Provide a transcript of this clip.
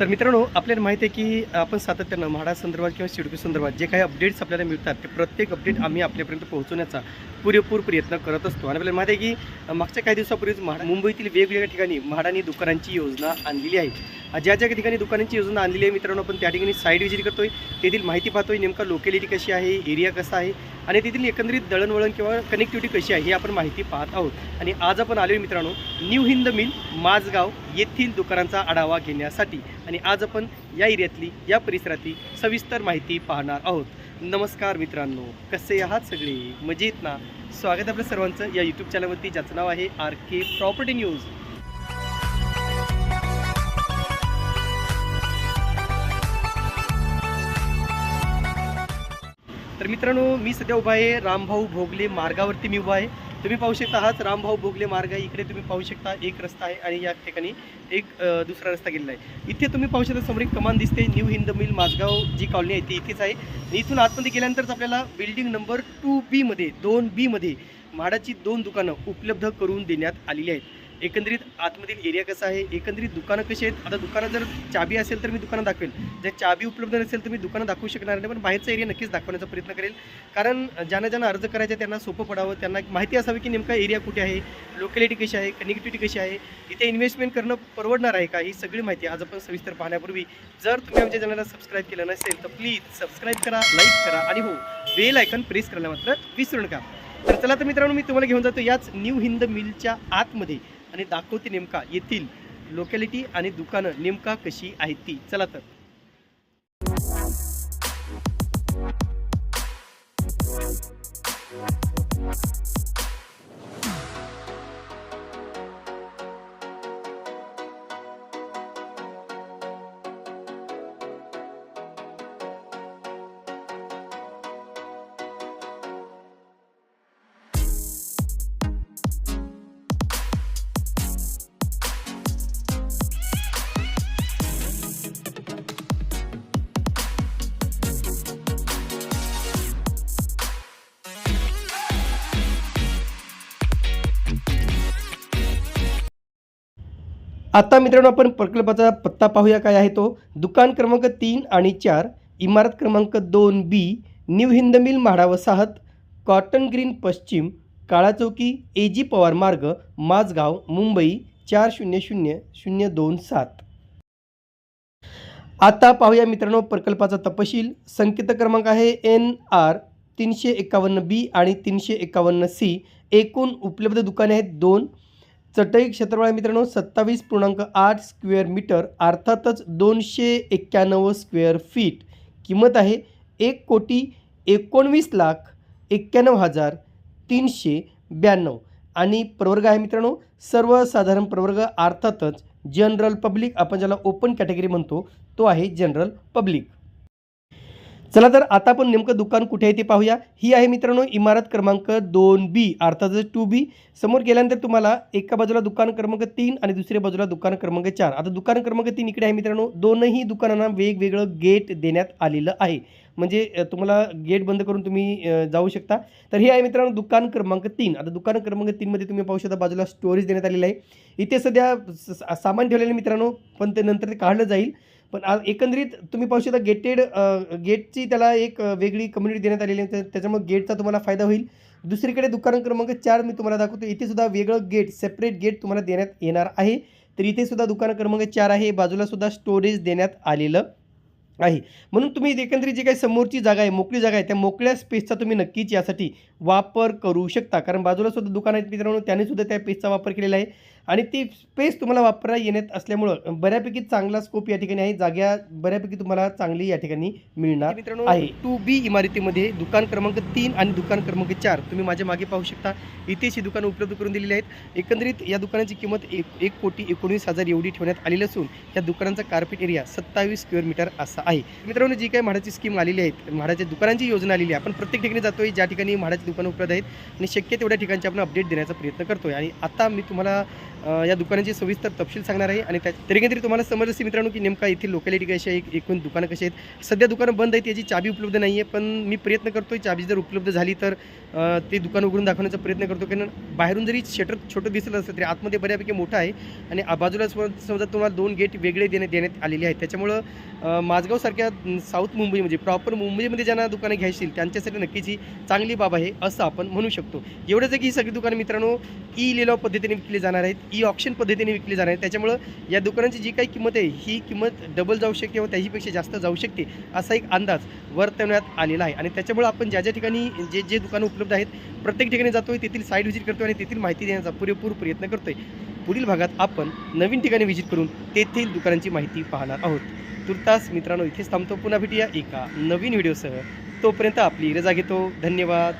तर मित्रांनो आपल्याला माहिती आहे की आपण सातत्यानं म्हाडा संदर्भात किंवा शिडकी संदर्भात जे काही अपडेट्स आपल्याला मिळतात ते प्रत्येक अपडेट आम्ही आपल्यापर्यंत पोहोचवण्याचा पुरेपूर प्रयत्न करत असतो. आणि आपल्याला माहिती आहे की मागच्या काही दिवसापूर्वीच म्हाडा मुंबईतील वेगवेगळ्या ठिकाणी म्हाडानी दुकानांची योजना आणलेली आहे. ज्या ज्या ठिकाणी दुकानांची योजना आणलेली आहे मित्रांनो आपण त्या ठिकाणी साईड व्हिजिट करतोय. तेथील माहिती पाहतोय नेमका लोकॅलिटी कशी आहे एरिया कसा आहे आणि तेथील एकंदरीत दळणवळण किंवा कनेक्टिव्हिटी कशी आहे हे आपण माहिती पाहत आहोत. आणि आज आपण आलोय मित्रांनो न्यू हिंद मिल माझगाव येथील दुकानांचा आढावा घेण्यासाठी. आणि आज आपण या एरियातली या परिसरातली सविस्तर माहिती पाहणार आहोत. नमस्कार मित्रांनो कसे आहात सगळे? मजेत ना? स्वागत आपलं आपल्या सर्वांचं या यूट्यूब चॅनलवरती ज्याचं नाव आहे आर के प्रॉपर्टी न्यूज तर मित्रांनो मी सध्या उभा आहे रामभाऊ भोगले मार्गावरती मी उभा आहे. तुम्ही पाहू शकता हाच रामभाऊ भोगले मार्ग आहे. इकडे तुम्ही पाहू शकता एक रस्ता आहे आणि या ठिकाणी एक दुसरा रस्ता गेलेला आहे. इथे तुम्ही पाहू शकता समोर एक कमान दिसते new Hind mill Mazgaon G colony आहे ती इथेच आहे. आणि इथून आतमध्ये गेल्यानंतरच आपल्याला बिल्डिंग नंबर टू बीमध्ये दोन बीमध्ये म्हाडाची दोन दुकानं उपलब्ध करून देण्यात आलेली आहेत. एकंदरीत आतमधील एरिया कसा आहे? एकंदरीत दुकानं कशी आहेत? आता दुकानात जर चाबी असेल तर मी दुकानं दाखवेल जर चाबी उपलब्ध नसेल तर मी दुकानं दाखवू शकणार नाही पण बाहेरचा एरिया नक्कीच दाखवण्याचा प्रयत्न करेल. कारण ज्यांना ज्यांना अर्ज करायचा आहे त्यांना सोपं पडावं. त्यांना माहिती असावी की नेमका एरिया कुठे आहे? लोकॅलिटी कशी आहे? कनेक्टिव्हिटी कशी आहे? इथे इन्व्हेस्टमेंट करणं परवडणार आहे का? ही सगळी माहिती आज आपण सविस्तर पाहण्यापूर्वी जर तुम्ही आमच्या चॅनलला सबस्क्राईब केलं नसेल तर प्लीज सबस्क्राईब करा लाईक करा आणि हो बेल आयकन प्रेस करायला मात्र विसरू नका. तर चला तर मित्रांनो मी तुम्हाला घेऊन जातो याच न्यू हिंद मिलच्या आतमध्ये. आणि दाखवते नेमका येथील लोकॅलिटी आणि दुकानं नेमका कशी आहेत ती. चला तर. आता मित्रांनो आपण प्रकल्पाचा पत्ता पाहूया काय आहे तो. दुकान क्रमांक तीन आणि चार इमारत क्रमांक दोन B new Hind mill MHADA वसाहत कॉटन ग्रीन पश्चिम काळा चौकी ए जी पवार मार्ग माझगाव मुंबई चार शून्य शून्य शून्य दोन सात. आता पाहूया मित्रांनो प्रकल्पाचा तपशील. संकेत क्रमांक आहे एन आर तीनशे एकावन्न बी आणि तीनशे एकावन्न सी. एकूण उपलब्ध दुकाने आहेत दोन. चटई क्षेत्रफळ आहे मित्रांनो सत्तावीस पूर्णांक आठ स्क्वेअर मीटर अर्थातच दोनशे एक्क्याण्णव स्क्वेअर फीट. किंमत आहे एक कोटी एकोणवीस लाख एक्क्याण्णव हजार तीनशे ब्याण्णव. आणि प्रवर्ग आहे मित्रांनो सर्वसाधारण प्रवर्ग अर्थातच जनरल पब्लिक आपण ज्याला ओपन कॅटेगरी म्हणतो तो आहे जनरल पब्लिक चला तर आता आपण नेमकं दुकान कुठे आहे ते पाहूया. ही आहे मित्रांनो इमारत क्रमांक दोन बी अर्थातच टू बी. समोर गेल्यानंतर तुम्हाला एका बाजूला दुकान क्रमांक तीन आणि दुसऱ्या बाजूला दुकान क्रमांक चार. आता दुकान क्रमांक तीन इकडे आहे मित्रांनो. दोनही दुकानांना वेगवेगळं गेट देण्यात आलेलं आहे. म्हणजे तुम्हाला गेट बंद करून तुम्ही जाऊ शकता. तर हे आहे मित्रांनो दुकान क्रमांक तीन. आता दुकान क्रमांक तीनमध्ये तुम्ही पाहू शकता बाजूला स्टोरेज देण्यात आलेलं आहे. इथे सध्या सामान ठेवलेलं मित्रांनो. पण ते नंतर ते काढलं जाईल. पण आज एकंदरीत तुम्ही पाहू शकता गेटेड गेटची त्याला एक वेगळी कम्युनिटी देण्यात आलेली आहे. त्याच्यामुळे गेटचा तुम्हाला फायदा होईल. दुसरीकडे दुकान क्रमांक चार मी तुम्हाला दाखवतो. इथे सुद्धा वेगळं गेट सेपरेट गेट तुम्हाला देण्यात येणार आहे. तर इथे सुद्धा दुकान क्रमांक चार आहे. बाजूला सुद्धा स्टोरेज देण्यात आलेलं आहे. म्हणून तुम्ही एकंदरीत जी काही समोरची जागा आहे मोकळी जागा आहे त्या मोकळ्या स्पेसचा तुम्ही नक्कीच यासाठी वापर करू शकता. कारण बाजूला सुद्धा दुकान आहेत मित्रांनो त्याने सुद्धा त्या पेजचा वापर केलेला आहे. आणि ती स्पेस तुम्हाला वापरता येण्यात असल्यामुळं बऱ्यापैकी चांगला स्कोप या ठिकाणी आहे. जागा बऱ्यापैकी तुम्हाला चांगली या ठिकाणी मिळणार मित्रांनो आहे. टू बी इमारतीमध्ये दुकान क्रमांक तीन आणि दुकान क्रमांक चार तुम्ही माझ्या मागे पाहू शकता. इथेच ही दुकानं उपलब्ध करून दिलेली आहेत. एकंदरीत या दुकानाची किंमत एक एक कोटी एकोणीस हजार एवढी ठेवण्यात आलेली असून या दुकानाचा कार्पेट एरिया सत्तावीस स्क्वेअर मीटर असा आहे. मित्रांनो जी काही म्हाडाची स्कीम आलेली आहे म्हाडाच्या दुकानांची योजना आलेली आहे आपण प्रत्येक ठिकाणी जातोय ज्या ठिकाणी म्हाडाची दुकानं उपलब्ध आहेत. आणि शक्य तेवढ्या ठिकाणची आपण अपडेट देण्याचा प्रयत्न करतोय. आणि आता मी तुम्हाला या दुकानाची सविस्तर तपशील सांगणार आहे. आणि त्या तरी काहीतरी तुम्हाला समजलं असेल मित्रांनो की नेमका इथे लोकॅलिटी कशी आहे? एकूण दुकानं कशी आहेत? सध्या दुकानं बंद आहेत याची चाबी उपलब्ध नाही आहे पण मी प्रयत्न करतो आहे चाबी जर उपलब्ध झाली तर ते दुकान उघडून दाखवण्याचा प्रयत्न करतो कारण बाहेरून जरी शटर छोटं दिसलं असलं तरी आतमध्ये बऱ्यापैकी मोठं आहे. आणि बाजूला समजा तुम्हाला दोन गेट वेगळे देण्यात देण्यात आलेले आहेत. त्याच्यामुळं माझगावसारख्या साऊथ मुंबई म्हणजे प्रॉपर मुंबईमध्ये ज्यांना दुकानं घ्यायची त्यांच्यासाठी नक्कीच ही चांगली बाब आहे असं आपण म्हणू शकतो. एवढंच आहे की ही सगळी दुकानं मित्रांनो ई लिलाव पद्धतीने विकली जाणार आहेत. ई ऑप्शन पद्धतीने विकली जाणार आहे. त्याच्यामुळं या दुकानाची जी काही किंमत आहे ही किंमत डबल जाऊ शकते किंवा त्याहीपेक्षा जास्त जाऊ शकते असा एक अंदाज वर्तवण्यात आलेला आहे. आणि त्याच्यामुळं आपण ज्या ज्या ठिकाणी जे जे दुकानं उपलब्ध आहेत प्रत्येक ठिकाणी जातोय तेथील साईड व्हिजिट करतो आणि तेथील माहिती देण्याचा पुरेपूर प्रयत्न करतोय. पुढील भागात आपण नवीन ठिकाणी व्हिजिट करून तेथील दुकानांची माहिती पाहणार आहोत. तुर्तास मित्रांनो इथेच थांबतो. पुन्हा भेटूया एका नवीन व्हिडिओसह तोपर्यंत आपली रजा घेतो. धन्यवाद.